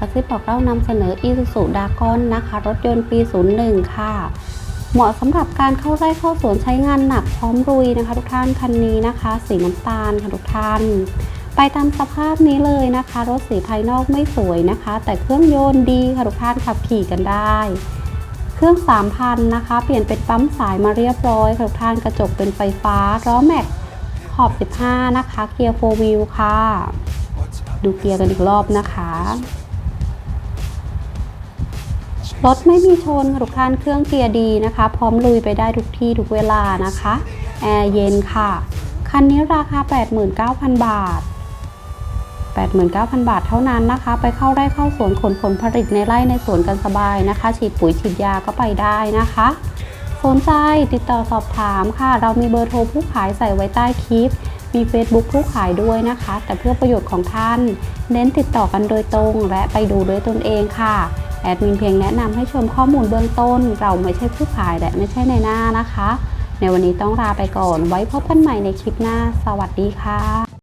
กระซิบบอกเล่านำเสนอ Isuzu d a g o n นะคะ รถยนต์ปี 01 ค่ะ เหมาะสำหรับการเข้าไร่เข้าสวนใช้งานหนักพร้อมรุยนะคะ ทุกท่านคันนี้นะคะ สีน้ำตาลค่ะทุกท่าน ไปตามสภาพนี้เลยนะคะ รถสีภายนอกไม่สวยนะคะ แต่เครื่องยนต์ดีค่ะทุกท่านขับขี่กันได้ เครื่อง 3,000 นะคะ เปลี่ยนเป็นปั๊มสายมาเรียบร้อยค่ะทุกท่านกระจกเป็นไฟฟ้าล้อแม็กขอบ 15 นะคะ เกียร์4 wheel ค่ะ ดูเกียร์กันอีกรอบนะคะ รถไม่มีชนค่ะทุกท่านเครื่องเกียร์ดีนะคะ พร้อมลุยไปได้ทุกที่ทุกเวลานะคะแอร์เย็นค่ะ คันนี้ราคา 89,000 บาท 89,000 บาทเท่านั้นนะคะ ไปเข้าไร่เข้าสวนขนผลผลิตในไร่ในสวนกันสบายนะคะ ฉีดปุ๋ยฉีดยาก็ไปได้นะคะสนใจติดต่อสอบถามค่ะ เรามีเบอร์โทรผู้ขายใส่ไว้ใต้คลิป มี Facebook ผู้ขายด้วยนะคะ แต่เพื่อประโยชน์ของท่าน เน้นติดต่อกันโดยตรงและไปดูด้วยตนเองค่ะ แอดมินเพียงแนะนำให้ชมข้อมูลเบื้องต้น เราไม่ใช่ผู้ขายและไม่ใช่ในหน้านะคะ ในวันนี้ต้องลาไปก่อน ไว้พบกันใหม่ในคลิปหน้า สวัสดีค่ะ